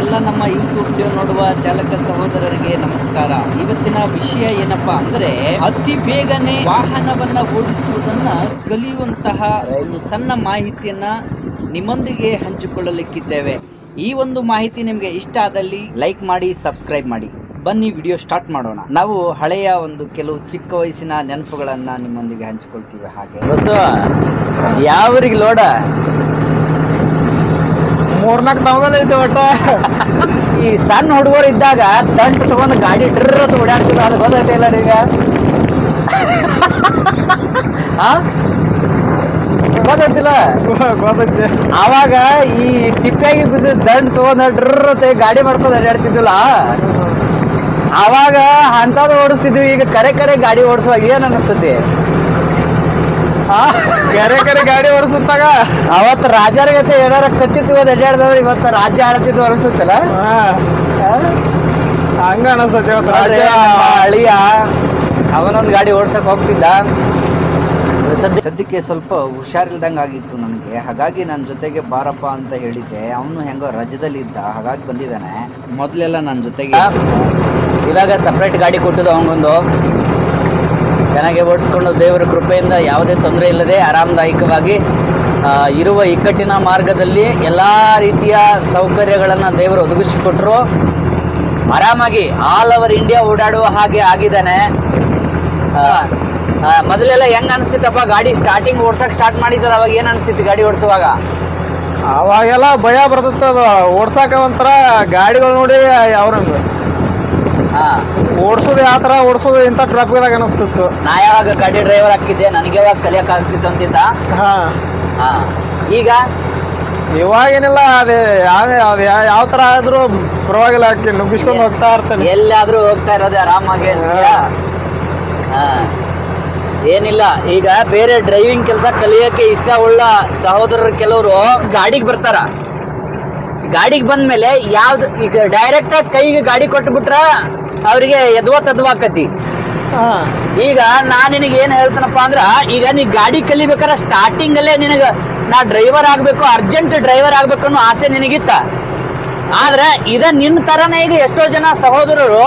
ಎಲ್ಲ ನಮ್ಮ YouTube video ನೋಡುವ ಚಾಲಕ ಸಹೋದರರಿಗೆ ನಮಸ್ಕಾರ. ಇವತ್ತಿನ ವಿಷಯ ಏನಪ್ಪಾ ಅಂದ್ರೆ ಅತಿ ಬೇಗನೆ ವಾಹನವನ್ನ ಓಡಿಸುವುದನ್ನ ಕಲಿಯುವಂತಹ ಒಂದು ಸಣ್ಣ ಮಾಹಿತಿಯನ್ನ ನಿಮ್ಮೊಂದಿಗೆ ಹಂಚಿಕೊಳ್ಳಲಿಕ್ಕಿದ್ದೇವೆ. ಈ ಒಂದು ಮಾಹಿತಿ ನಿಮಗೆ ಇಷ್ಟ ಆದಲ್ಲಿ ಲೈಕ್ ಮಾಡಿ ಸಬ್ಸ್ಕ್ರೈಬ್ ಮಾಡಿ. ಬನ್ನಿ ವಿಡಿಯೋ ಸ್ಟಾರ್ಟ್ ಮಾಡೋಣ. ನಾವು ಹಳೆಯ ಒಂದು ಕೆಲವು ಚಿಕ್ಕ ವಯಸ್ಸಿನ ನೆನಪುಗಳನ್ನ ನಿಮ್ಮೊಂದಿಗೆ ಹಂಚಿಕೊಳ್ತೀವಿ ಹಾಗೆ. ಯಾವ್ರಿಗೆ ಲೋಡ? ಮೂರ್ನಾಲ್ಕು ತಾವದಲ್ಲಿ ಐತೆ ಒಟ್ಟ. ಈ ಸಣ್ಣ ಹುಡುಗರು ಇದ್ದಾಗ ತಂಟ್ ತಗೊಂಡು ಗಾಡಿ ಡ್ರ ಅಂತ ಓಡಾಡ್ತಿದ್ರು. ಅದು ಗೊತ್ತೈತೆ ಇಲ್ಲ ಈಗ ಗೊತ್ತೈತಿಲ್ಲ ಗೊತ್ತೈತಿ ಅವಾಗ ಈ ತಿಪ್ಪಾಗಿ ಬಿದ್ದು ದಂಡ್ ತಗೊಂಡ ಡ್ರ ಅಂತ ಗಾಡಿ ಮಾಡ್ಕೊಂಡು ಅಡ್ಡಾಡ್ತಿದ್ದಿಲ್ಲ ಅವಾಗ ಅಂತದ್ ಓಡಿಸ್ತಿದ್ವಿ. ಈಗ ಕರೆ ಕರೆ ಗಾಡಿ ಓಡಿಸುವಾಗ ಏನ್ ಅನಿಸ್ತತಿ? ಕರೆ ಕರೆ ಗಾಡಿ ಓಡಿಸುತ್ತಾಗ ಅವತ್ತು ರಾಜರ ಗತೆ ಏನಾರ ಕತ್ತಿತ್ತು ಅಡ್ಡಾಡ್ದವ್ರು ಇವತ್ತು ರಾಜ್ಯ ಆಳ್ತಿದ್ವು ಹೊರಸುತ್ತಲ್ಲ ಹಂಗ ಅನಸ್ತತಿ ಇವತ್ತು ರಾಜ ಅಳಿಯ ಅವನೊಂದು ಗಾಡಿ ಓಡ್ಸಕ್ ಹೋಗ್ತಿದ್ದ. ಸದ್ಯ ಸದ್ಯಕ್ಕೆ ಸ್ವಲ್ಪ ಹುಷಾರಿಲ್ದಂಗೆ ಆಗಿತ್ತು ನನಗೆ. ಹಾಗಾಗಿ ನನ್ನ ಜೊತೆಗೆ ಬಾರಪ್ಪ ಅಂತ ಹೇಳಿದ್ದೆ. ಅವನು ಹೆಂಗೋ ರಜದಲ್ಲಿ ಇದ್ದ. ಹಾಗಾಗಿ ಬಂದಿದ್ದಾನೆ. ಮೊದಲೆಲ್ಲ ನನ್ನ ಜೊತೆಗೆ ಇವಾಗ ಸಪ್ರೇಟ್ ಗಾಡಿ ಕೊಟ್ಟಿದ್ದು ಅವನಿಗೊಂದು ಚೆನ್ನಾಗಿ ಓಡಿಸ್ಕೊಂಡು ದೇವರ ಕೃಪೆಯಿಂದ ಯಾವುದೇ ತೊಂದರೆ ಇಲ್ಲದೆ ಆರಾಮದಾಯಕವಾಗಿ ಇರುವ ಇಕ್ಕಟ್ಟಿನ ಮಾರ್ಗದಲ್ಲಿ ಎಲ್ಲ ರೀತಿಯ ಸೌಕರ್ಯಗಳನ್ನು ದೇವರು ಒದಗಿಸಿಕೊಟ್ಟರು ಆರಾಮಾಗಿ ಆಲ್ ಓವರ್ ಇಂಡಿಯಾ ಓಡಾಡುವ ಹಾಗೆ ಆಗಿದ್ದಾನೆ. ಮೊದಲೆಲ್ಲ ಹೆಂಗ್ ಅನಿಸ್ತಿತ್ತಪ್ಪ, ಗಾಡಿ ಸ್ಟಾರ್ಟಿಂಗ್ ಓಡ್ಸಕ್ ಸ್ಟಾರ್ಟ್ ಮಾಡಿದ್ದಲ್ಲ ಅವಾಗ ಏನು ಅನಿಸ್ತಿತ್ತು ಗಾಡಿ ಓಡಿಸುವಾಗ? ಅವಾಗೆಲ್ಲ ಭಯ ಬರ್ತದ ಅದು ಓಡ್ಸಾಕ ಒಂಥರ ಗಾಡಿಗಳು ನೋಡಿ ಅವ್ರಂಗ. ಹಾ ಓಡಿಸೋದು ಯಾವ ಥರ ಓಡಿಸೋದು ಇಂಥ ಟ್ರಾಫಿಕ್ದಾಗ ಅನಿಸ್ತಿತ್ತು? ನಾ ಯಾವಾಗ ಗಾಡಿ ಡ್ರೈವರ್ ಹಾಕಿದ್ದೆ ನನಗೆ ಯಾವಾಗ ಕಲಿಯಕ್ ಆಗ್ತಿತ್ತು ಅಂತಿದ್ದ? ಹಾಂ. ಹಾ. ಈಗ? ಇವಾಗೇನಿಲ್ಲ ಅದೇ ಯಾವ ಯಾವ ತರ ಆದ್ರೂ ಪರವಾಗಿಲ್ಲ ಹಾಕಿ ನುಗ್ಗಿಸ್ಕೊಂಡು ಹೋಗ್ತಾ ಇರ್ತಾನೆ. ಎಲ್ಲಾದ್ರೂ ಹೋಗ್ತಾ ಇರೋದೇ ಆರಾಮಾಗಿ? ಹಾ. ಏನಿಲ್ಲ ಈಗ ಬೇರೆ ಡ್ರೈವಿಂಗ್ ಕೆಲಸ ಕಲಿಯಕ್ಕೆ ಇಷ್ಟ ಉಳ್ಳ ಸಹೋದರರು ಕೆಲವರು ಗಾಡಿಗೆ ಬರ್ತಾರ. ಗಾಡಿಗೆ ಬಂದ್ಮೇಲೆ ಯಾವ್ದು ಈಗ ಡೈರೆಕ್ಟಾಗಿ ಕೈಗೆ ಗಾಡಿ ಕೊಟ್ಬಿಟ್ರ ಅವ್ರಿಗೆ ಎದ್ವಾ ತದ್ವಾಕತಿ ಆಕತಿ ಈಗ ನಾ ನಿನಗೆ ಏನ್ ಹೇಳ್ತೇನಪ್ಪ ಅಂದ್ರ ಈಗ ನೀ ಗಾಡಿ ಕಲಿಬೇಕಾರ ಸ್ಟಾರ್ಟಿಂಗ್ ಅಲ್ಲೇ ನಿನಗ ನಾ ಡ್ರೈವರ್ ಆಗ್ಬೇಕು ಅರ್ಜೆಂಟ್ ಡ್ರೈವರ್ ಆಗ್ಬೇಕು ಅನ್ನೋ ಆಸೆ ನಿನಗಿತ್ತ. ಆದ್ರೆ ಇದ ನಿನ್ನ ತರನೇ ಈಗ ಎಷ್ಟೋ ಜನ ಸಹೋದರರು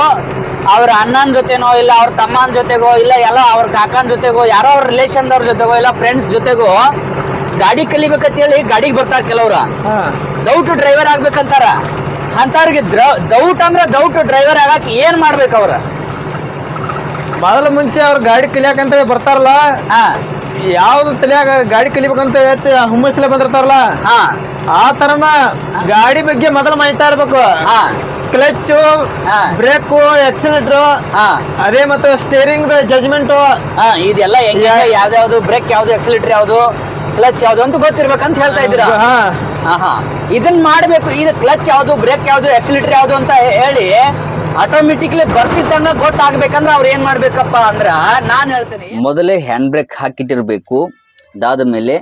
ಅವ್ರ ಅಣ್ಣನ ಜೊತೆನೋ ಇಲ್ಲ ಅವ್ರ ತಮ್ಮನ ಜೊತೆಗೋ ಇಲ್ಲ ಎಲ್ಲ ಅವ್ರ ಕಾಕನ ಜೊತೆಗೋ ಯಾರೋ ಅವ್ರ ರಿಲೇಷನ್ದವ್ರ ಜೊತೆಗೋ ಇಲ್ಲ ಫ್ರೆಂಡ್ಸ್ ಜೊತೆಗೋ ಗಾಡಿ ಕಲಿಬೇಕಂತ ಹೇಳಿ ಗಾಡಿಗೆ ಬರ್ತಾರ ಕೆಲವ್ರ. ಹಾ. ದೌಟ್ ಡ್ರೈವರ್ ಆಗ್ಬೇಕಂತಾರ. ಅಂತವ್ರಿಗೆ ದೌಟ್ ಅಂದ್ರೆ ದೌಟ್ ಡ್ರೈವರ್ ಆಗಕ್ ಏನ್ ಮಾಡ್ಬೇಕು ಅವ್ರ? ಮೊದಲ ಮುಂಚೆ ಅವ್ರ ಗಾಡಿ ಕಲಿಯಾಕಂತ ಬರ್ತಾರಲ್ಲ ಹಾ. ಯಾವ್ದು ತಲಿಯಾಗ ಗಾಡಿ ಕಲಿಬೇಕಂತ ಎಷ್ಟು ಹುಮ್ಮಸ್ಲೆ ಬಂದಿರ್ತಾರಲ್ಲ ಹಾ. ಆ ತರನ ಗಾಡಿ ಬಗ್ಗೆ ಮೊದಲು ಮಾಹಿತಿ ಇರ್ಬೇಕು. ಹಾ. ಕ್ಲಚ್ ಹಾ. ಬ್ರೇಕು ಎಕ್ಸಿಲೇಟರ್ ಹಾ. ಅದೇ ಮತ್ತು ಸ್ಟೇರಿಂಗ್ ಜಜ್ಮೆಂಟ್ ಹಾ ಇದೆಲ್ಲ ಹೆಂಗ ಯಾ- ಯಾವ್ದಾವ್ದು ಬ್ರೇಕ್ ಯಾವ್ದು ಎಕ್ಸಿಲೇಟರ್ ಯಾವ್ದು? ಕ್ಲಚ್ ಯಾವ್ದು ಅಂತ ಗೊತ್ತಿರ್ಬೇಕಂತ ಹೇಳ್ತಾ ಇದ್ದೀರಾ? ಹಾ. ಹಾ ಹಾ ಇದನ್ನ ಮಾಡ್ಬೇಕು. ಇದು ಕ್ಲಚ್ ಯಾವ್ದು ಬ್ರೇಕ್ ಯಾವ್ದು ಎಕ್ಸಿಲೇಟರ್ ಯಾವ್ದು ಅಂತ ಹೇಳಿ ಆಟೋಮೆಟಿಕ್ಲಿ ಬರ್ತಿದ್ದಂಗ ಗೊತ್ತಾಗ್ಬೇಕಂದ್ರೆ ಅವ್ರು ಏನ್ ಮಾಡ್ಬೇಕಪ್ಪ ಅಂದ್ರ ನಾನು ಹೇಳ್ತೇನೆ. ಮೊದಲೇ ಹ್ಯಾಂಡ್ ಬ್ರೇಕ್ ಹಾಕಿಟ್ಟಿರ್ಬೇಕು. ಅದಾದ ಮೇಲೆ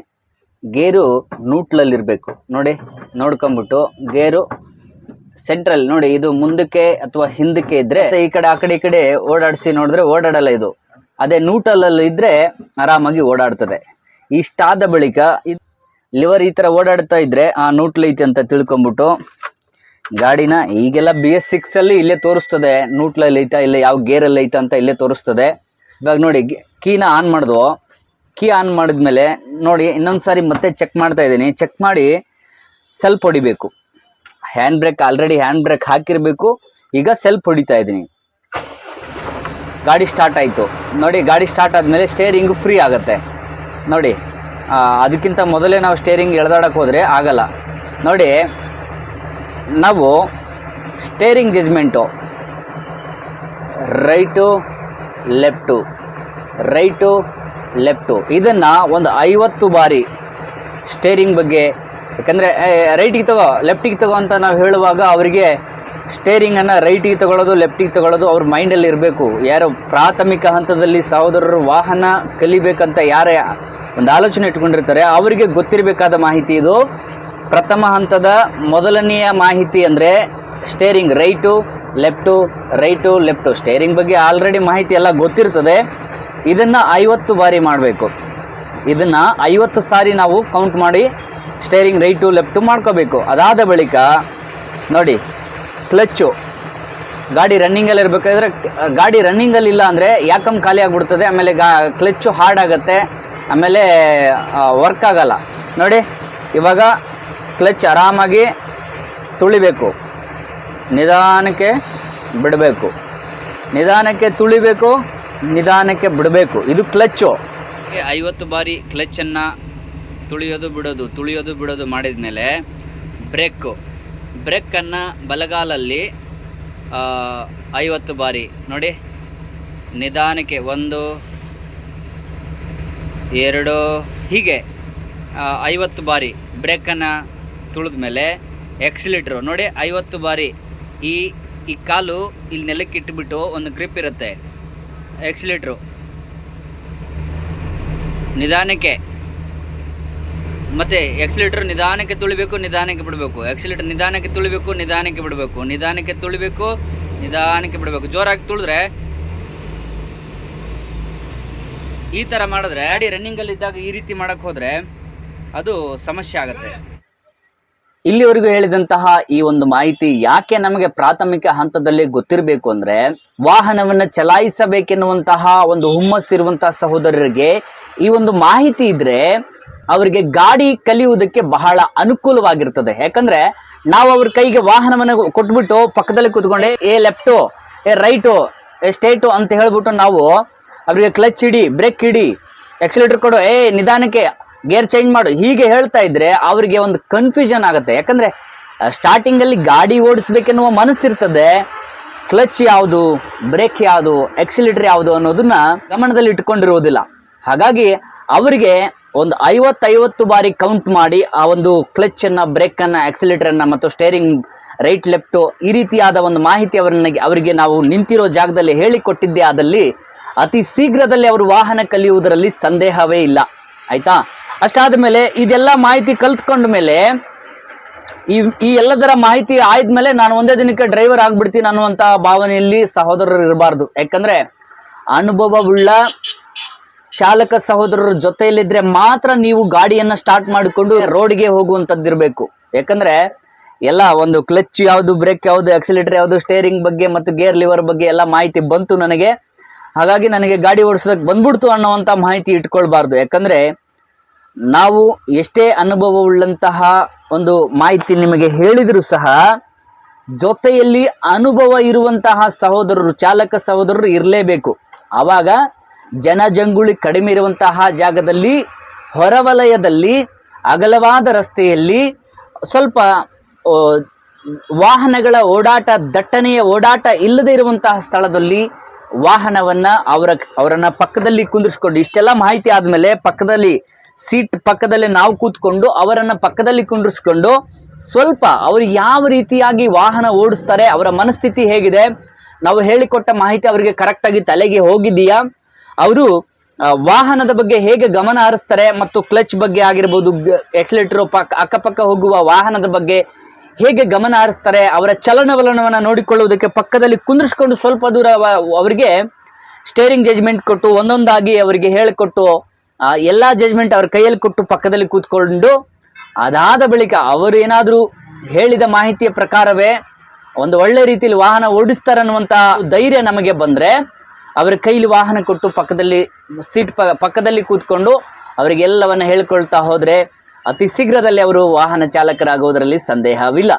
ಗೇರು ನೂಟ್ಲಲ್ಲಿರ್ಬೇಕು ನೋಡಿ ನೋಡ್ಕೊಂಬಿಟ್ಟು ಗೇರು ಸೆಂಟ್ರಲ್ ನೋಡಿ ಇದು ಮುಂದಕ್ಕೆ ಅಥವಾ ಹಿಂದಕ್ಕೆ ಇದ್ರೆ ಈ ಕಡೆ ಆ ಕಡೆ ಈ ಕಡೆ ಓಡಾಡಿಸಿ ನೋಡಿದ್ರೆ ಓಡಾಡಲ್ಲ ಇದು. ಅದೇ ನೂಟಲ್ಲಲ್ಲಿ ಅಲ್ಲಿ ಇದ್ರೆ ಆರಾಮಾಗಿ ಓಡಾಡ್ತದೆ. ಇಷ್ಟಾದ ಬಳಿಕ ಲಿವರ್ ಈ ತರ ಓಡಾಡ್ತಾ ಇದ್ರೆ ಆ ನೂಟ್ಲೈತೆ ಅಂತ ತಿಳ್ಕೊಂಬಿಟ್ಟು ಗಾಡಿನ ಈಗೆಲ್ಲ ಬಿ ಎಸ್ ಸಿಕ್ಸ್ ಅಲ್ಲಿ ಇಲ್ಲೇ ತೋರಿಸ್ತದೆ. ನೂಟ್ಲಲ್ಲಿ ಐತಾ ಇಲ್ಲ, ಯಾವ ಗೇರಲ್ಲಿ ಐತಾ ಅಂತ ಇಲ್ಲೇ ತೋರಿಸ್ತದೆ. ಇವಾಗ ನೋಡಿ ಕೀನ ಆನ್ ಮಾಡಿದ್ವು? ಕೀ ಆನ್ ಮಾಡಿದ್ಮೇಲೆ ನೋಡಿ, ಇನ್ನೊಂದು ಸಾರಿ ಮತ್ತೆ ಚೆಕ್ ಮಾಡ್ತಾ ಇದ್ದೀನಿ. ಚೆಕ್ ಮಾಡಿ ಸೆಲ್ಫ್ ಹೊಡಿಬೇಕು. Hand brake already hand brake ಹಾಕಿರಬೇಕು. ಈಗ ಸೆಲ್ಫ್ ಹೊಡಿತಾ ಇದ್ದೀನಿ. ಗಾಡಿ ಸ್ಟಾರ್ಟ್ ಆಯಿತು. ನೋಡಿ, ಗಾಡಿ ಸ್ಟಾರ್ಟ್ ಆದಮೇಲೆ ಸ್ಟೇರಿಂಗ್ ಫ್ರೀ ಆಗುತ್ತೆ. ನೋಡಿ ಅದಕ್ಕಿಂತ ಮೊದಲೇ ನಾವು ಸ್ಟೇರಿಂಗ್ ಎಳ್ದಾಡಕ್ಕೆ ಹೋದರೆ ಆಗಲ್ಲ. ನೋಡಿ, ನಾವು steering judgement right left right left ಇದನ್ನು ಒಂದು ಐವತ್ತು ಬಾರಿ ಸ್ಟೇರಿಂಗ್ ಬಗ್ಗೆ, ಯಾಕಂದರೆ ರೈಟಿಗೆ ತಗೋ ಲೆಫ್ಟಿಗೆ ತಗೋ ಅಂತ ನಾವು ಹೇಳುವಾಗ ಅವರಿಗೆ ಸ್ಟೇರಿಂಗನ್ನು ರೈಟಿಗೆ ತಗೊಳ್ಳೋದು ಲೆಫ್ಟಿಗೆ ತಗೊಳ್ಳೋದು ಅವ್ರ ಮೈಂಡಲ್ಲಿ ಇರಬೇಕು. ಯಾರು ಪ್ರಾಥಮಿಕ ಹಂತದಲ್ಲಿ ಸಹೋದರರು ವಾಹನ ಕಲಿಬೇಕಂತ ಯಾರೇ ಒಂದು ಆಲೋಚನೆ ಇಟ್ಕೊಂಡಿರ್ತಾರೆ, ಅವರಿಗೆ ಗೊತ್ತಿರಬೇಕಾದ ಮಾಹಿತಿ ಇದು. ಪ್ರಥಮ ಹಂತದ ಮೊದಲನೆಯ ಮಾಹಿತಿ ಅಂದರೆ steering right left right left steering ಬಗ್ಗೆ ಆಲ್ರೆಡಿ ಮಾಹಿತಿ ಎಲ್ಲ ಗೊತ್ತಿರ್ತದೆ. ಇದನ್ನು ಐವತ್ತು ಬಾರಿ ಮಾಡಬೇಕು. ಇದನ್ನು ಐವತ್ತು ಸಾರಿ ನಾವು ಕೌಂಟ್ ಮಾಡಿ ಸ್ಟೇರಿಂಗ್ ರೈಟು ಲೆಫ್ಟು ಮಾಡ್ಕೋಬೇಕು. ಅದಾದ ಬಳಿಕ ನೋಡಿ ಕ್ಲಚ್ಚು. ಗಾಡಿ ರನ್ನಿಂಗಲ್ಲಿ ಇರಬೇಕಾದ್ರೆ, ಗಾಡಿ ರನ್ನಿಂಗಲ್ಲಿ ಇಲ್ಲ ಅಂದರೆ ಯಾಕಮ್ ಖಾಲಿ ಆಗಿಬಿಡ್ತದೆ, ಆಮೇಲೆ ಗಾ, ಕ್ಲಚ್ಚು ಹಾರ್ಡ್ ಆಗುತ್ತೆ, ಆಮೇಲೆ ವರ್ಕ್ ಆಗಲ್ಲ. ನೋಡಿ, ಇವಾಗ ಕ್ಲಚ್ ಆರಾಮಾಗಿ ತುಳಿಬೇಕು. ನಿಧಾನಕ್ಕೆ ಬಿಡಬೇಕು. ನಿಧಾನಕ್ಕೆ ತುಳಿಬೇಕು, ನಿಧಾನಕ್ಕೆ ಬಿಡಬೇಕು. ಇದು ಕ್ಲಚ್ಚು. ಐವತ್ತು ಬಾರಿ ಕ್ಲಚ್ಚನ್ನು ತುಳಿಯೋದು ಬಿಡೋದು ತುಳಿಯೋದು ಬಿಡೋದು ಮಾಡಿದ ಮೇಲೆ ಬ್ರೇಕು. ಬ್ರೇಕನ್ನು ಬಲಗಾಲಲ್ಲಿ ಐವತ್ತು ಬಾರಿ. ನೋಡಿ, ನಿಧಾನಕ್ಕೆ ಒಂದು, ಎರಡು, ಹೀಗೆ ಐವತ್ತು ಬಾರಿ ಬ್ರೇಕನ್ನು ತುಳಿದ ಮೇಲೆ ಎಕ್ಸಿಲೇಟ್ರು. ನೋಡಿ, ಐವತ್ತು ಬಾರಿ ಈ ಈ ಕಾಲು ಇಲ್ಲಿ ನೆಲಕ್ಕೆ ಇಟ್ಬಿಟ್ಟು ಒಂದು ಗ್ರಿಪ್ ಇರುತ್ತೆ. ಎಕ್ಸಿಲೇಟ್ರು. ನಿಧಾನಕ್ಕೆ ಮತ್ತೆ ಎಕ್ಸಿಲೇಟರ್ ನಿಧಾನಕ್ಕೆ ತುಳಿಬೇಕು, ನಿಧಾನಕ್ಕೆ ಬಿಡಬೇಕು. ಎಕ್ಸಿಲೇಟರ್ ನಿಧಾನಕ್ಕೆ ತುಳಿಬೇಕು, ನಿಧಾನಕ್ಕೆ ಬಿಡಬೇಕು. ನಿಧಾನಕ್ಕೆ ತುಳಿಬೇಕು, ನಿಧಾನಕ್ಕೆ ಬಿಡಬೇಕು. ಜೋರಾಗಿ ತುಳಿದ್ರೆ ಈ ತರ ಮಾಡಿದ್ರೆ ಗಾಡಿ ರನ್ನಿಂಗ್ ಅಲ್ಲಿ ಇದ್ದಾಗ ಈ ರೀತಿ ಮಾಡಕ್ ಹೋದ್ರೆ ಅದು ಸಮಸ್ಯೆ ಆಗುತ್ತೆ. ಇಲ್ಲಿವರೆಗೂ ಹೇಳಿದಂತಹ ಈ ಒಂದು ಮಾಹಿತಿ ಯಾಕೆ ನಮಗೆ ಪ್ರಾಥಮಿಕ ಹಂತದಲ್ಲಿ ಗೊತ್ತಿರಬೇಕು ಅಂದ್ರೆ ವಾಹನವನ್ನ ಚಲಾಯಿಸಬೇಕೆನ್ನುವಂತಹ ಒಂದು ಹುಮ್ಮಸ್ಸಿರುವಂತಹ ಸಹೋದರರಿಗೆ ಈ ಒಂದು ಮಾಹಿತಿ ಇದ್ರೆ ಅವರಿಗೆ ಗಾಡಿ ಕಲಿಯುವುದಕ್ಕೆ ಬಹಳ ಅನುಕೂಲವಾಗಿರ್ತದೆ. ಯಾಕಂದ್ರೆ ನಾವು ಅವ್ರ ಕೈಗೆ ವಾಹನವನ್ನು ಕೊಟ್ಬಿಟ್ಟು ಪಕ್ಕದಲ್ಲಿ ಕೂತ್ಕೊಂಡೆ, ಏ ಲೆಫ್ಟು, ಏ ರೈಟು, ಏ ಸ್ಟೇಟು ಅಂತ ಹೇಳ್ಬಿಟ್ಟು ನಾವು ಅವರಿಗೆ ಕ್ಲಚ್ ಹಿಡಿ ಬ್ರೇಕ್ ಹಿಡಿ ಎಕ್ಸಿಲೇಟರ್ ಕೊಡು, ಏ ನಿಧಾನಕ್ಕೆ ಗೇರ್ ಚೇಂಜ್ ಮಾಡು, ಹೀಗೆ ಹೇಳ್ತಾ ಇದ್ರೆ ಅವರಿಗೆ ಒಂದು ಕನ್ಫ್ಯೂಷನ್ ಆಗುತ್ತೆ. ಯಾಕಂದ್ರೆ ಸ್ಟಾರ್ಟಿಂಗ್ ಅಲ್ಲಿ ಗಾಡಿ ಓಡಿಸ್ಬೇಕೆನ್ನುವ ಮನಸ್ಸಿರ್ತದೆ, ಕ್ಲಚ್ ಯಾವುದು, ಬ್ರೇಕ್ ಯಾವುದು, ಎಕ್ಸಿಲೇಟರ್ ಯಾವುದು ಅನ್ನೋದನ್ನ ಗಮನದಲ್ಲಿ ಇಟ್ಕೊಂಡಿರುವುದಿಲ್ಲ. ಹಾಗಾಗಿ ಅವರಿಗೆ ಒಂದು ಐವತ್ತೈವತ್ತು ಬಾರಿ ಕೌಂಟ್ ಮಾಡಿ ಆ ಒಂದು ಕ್ಲಚ್ ಅನ್ನ ಬ್ರೇಕ್ ಅನ್ನ ಆಕ್ಸಿಲೇಟರ್ ಅನ್ನ ಮತ್ತು ಸ್ಟೇರಿಂಗ್ ರೈಟ್ ಲೆಫ್ಟ್ ಈ ರೀತಿಯಾದ ಒಂದು ಮಾಹಿತಿ ಅವರನ್ನ ಅವರಿಗೆ ನಾವು ನಿಂತಿರೋ ಜಾಗದಲ್ಲಿ ಹೇಳಿಕೊಟ್ಟಿದ್ದೆ ಆದಲ್ಲಿ ಅತಿ ಶೀಘ್ರದಲ್ಲಿ ಅವರು ವಾಹನ ಕಲಿಯುವುದರಲ್ಲಿ ಸಂದೇಹವೇ ಇಲ್ಲ. ಆಯ್ತಾ? ಅಷ್ಟಾದ ಮೇಲೆ ಇದೆಲ್ಲ ಮಾಹಿತಿ ಕಲ್ತ್ಕೊಂಡ ಮೇಲೆ ಈ ಈ ಎಲ್ಲದರ ಮಾಹಿತಿ ಆದ್ಮೇಲೆ ನಾನು ಒಂದೇ ದಿನಕ್ಕೆ ಡ್ರೈವರ್ ಆಗ್ಬಿಡ್ತೀನಿ ಅನ್ನುವಂತ ಭಾವನೆಯಲ್ಲಿ ಸಹೋದರರು ಇರಬಾರ್ದು. ಯಾಕಂದ್ರೆ ಅನುಭವವುಳ್ಳ ಚಾಲಕ ಸಹೋದರರ ಜೊತೆಯಲ್ಲಿದ್ರೆ ಮಾತ್ರ ನೀವು ಗಾಡಿಯನ್ನ ಸ್ಟಾರ್ಟ್ ಮಾಡಿಕೊಂಡು ರೋಡ್ಗೆ ಹೋಗುವಂಥದ್ದಿರಬೇಕು ಯಾಕಂದ್ರೆ ಎಲ್ಲ ಒಂದು ಕ್ಲಚ್ ಯಾವುದು ಬ್ರೇಕ್ ಯಾವುದು ಆಕ್ಸಿಲೇಟರ್ ಯಾವುದು ಸ್ಟೇರಿಂಗ್ ಬಗ್ಗೆ ಮತ್ತು ಗೇರ್ ಲಿವರ್ ಬಗ್ಗೆ ಎಲ್ಲ ಮಾಹಿತಿ ಬಂತು ನನಗೆ. ಹಾಗಾಗಿ ನನಗೆ ಗಾಡಿ ಓಡಿಸೋದಕ್ಕೆ ಬಂದ್ಬಿಡ್ತು ಅನ್ನೋವಂಥ ಮಾಹಿತಿ ಇಟ್ಕೊಳ್ಬಾರ್ದು. ಯಾಕಂದ್ರೆ ನಾವು ಎಷ್ಟೇ ಅನುಭವವುಳ್ಳಂತಹ ಒಂದು ಮಾಹಿತಿ ನಿಮಗೆ ಹೇಳಿದರೂ ಸಹ ಜೊತೆಯಲ್ಲಿ ಅನುಭವ ಇರುವಂತಹ ಸಹೋದರರು, ಚಾಲಕ ಸಹೋದರರು ಇರಲೇಬೇಕು. ಆವಾಗ ಜನಜಂಗುಳಿ ಕಡಿಮೆ ಇರುವಂತಹ ಜಾಗದಲ್ಲಿ, ಹೊರವಲಯದಲ್ಲಿ, ಅಗಲವಾದ ರಸ್ತೆಯಲ್ಲಿ, ಸ್ವಲ್ಪ ವಾಹನಗಳ ಓಡಾಟ, ದಟ್ಟಣೆಯ ಓಡಾಟ ಇಲ್ಲದೆ ಇರುವಂತಹ ಸ್ಥಳದಲ್ಲಿ ವಾಹನವನ್ನ ಅವರ, ಅವರನ್ನ ಪಕ್ಕದಲ್ಲಿ ಕುಂದಿರಿಸ್ಕೊಂಡು, ಇಷ್ಟೆಲ್ಲ ಮಾಹಿತಿ ಆದ್ಮೇಲೆ ಪಕ್ಕದಲ್ಲಿ, ಸೀಟ್ ಪಕ್ಕದಲ್ಲಿ ನಾವು ಕೂತ್ಕೊಂಡು ಅವರನ್ನ ಪಕ್ಕದಲ್ಲಿ ಕುಂಡ್ರಿಸ್ಕೊಂಡು ಸ್ವಲ್ಪ ಅವರು ಯಾವ ರೀತಿಯಾಗಿ ವಾಹನ ಓಡಿಸ್ತಾರೆ, ಅವರ ಮನಸ್ಥಿತಿ ಹೇಗಿದೆ, ನಾವು ಹೇಳಿಕೊಟ್ಟ ಮಾಹಿತಿ ಅವರಿಗೆ ಕರೆಕ್ಟಾಗಿ ತಲೆಗೆ ಹೋಗಿದೆಯಾ? ಅವರು ವಾಹನದ ಬಗ್ಗೆ ಹೇಗೆ ಗಮನ ಹರಿಸ್ತಾರೆ ಮತ್ತು ಕ್ಲಚ್ ಬಗ್ಗೆ ಆಗಿರ್ಬೋದು ಎಕ್ಸಲೇಟರ್ ಪಕ್ಕ ಅಕ್ಕಪಕ್ಕ ಹೋಗುವ ವಾಹನದ ಬಗ್ಗೆ ಹೇಗೆ ಗಮನ ಹರಿಸ್ತಾರೆ, ಅವರ ಚಲನವಲನವನ್ನು ನೋಡಿಕೊಳ್ಳುವುದಕ್ಕೆ ಪಕ್ಕದಲ್ಲಿ ಕುಂದ್ರಿಸ್ಕೊಂಡು ಸ್ವಲ್ಪ ದೂರ ಅವರಿಗೆ ಸ್ಟೇರಿಂಗ್ ಜಜ್ಮೆಂಟ್ ಕೊಟ್ಟು, ಒಂದೊಂದಾಗಿ ಅವರಿಗೆ ಹೇಳಿಕೊಟ್ಟು ಎಲ್ಲ ಜಜ್ಮೆಂಟ್ ಅವ್ರ ಕೈಯಲ್ಲಿ ಕೊಟ್ಟು ಪಕ್ಕದಲ್ಲಿ ಕೂತ್ಕೊಂಡು, ಅದಾದ ಬಳಿಕ ಅವರು ಏನಾದರೂ ಹೇಳಿದ ಮಾಹಿತಿಯ ಪ್ರಕಾರವೇ ಒಂದು ಒಳ್ಳೆ ರೀತಿಯಲ್ಲಿ ವಾಹನ ಓಡಿಸ್ತಾರೆ ಅನ್ನುವಂತ ಧೈರ್ಯ ನಮಗೆ ಬಂದ್ರೆ ಅವರ ಕೈಲಿ ವಾಹನ ಕೊಟ್ಟು ಪಕ್ಕದಲ್ಲಿ ಸೀಟ್ ಪಕ್ಕದಲ್ಲಿ ಕೂತ್ಕೊಂಡು ಅವರಿಗೆಲ್ಲವನ್ನ ಹೇಳ್ಕೊಳ್ತಾ ಹೋದ್ರೆ ಅತಿ ಶೀಘ್ರದಲ್ಲಿ ಅವರು ವಾಹನ ಚಾಲಕರಾಗುವುದರಲ್ಲಿ ಸಂದೇಹವಿಲ್ಲ.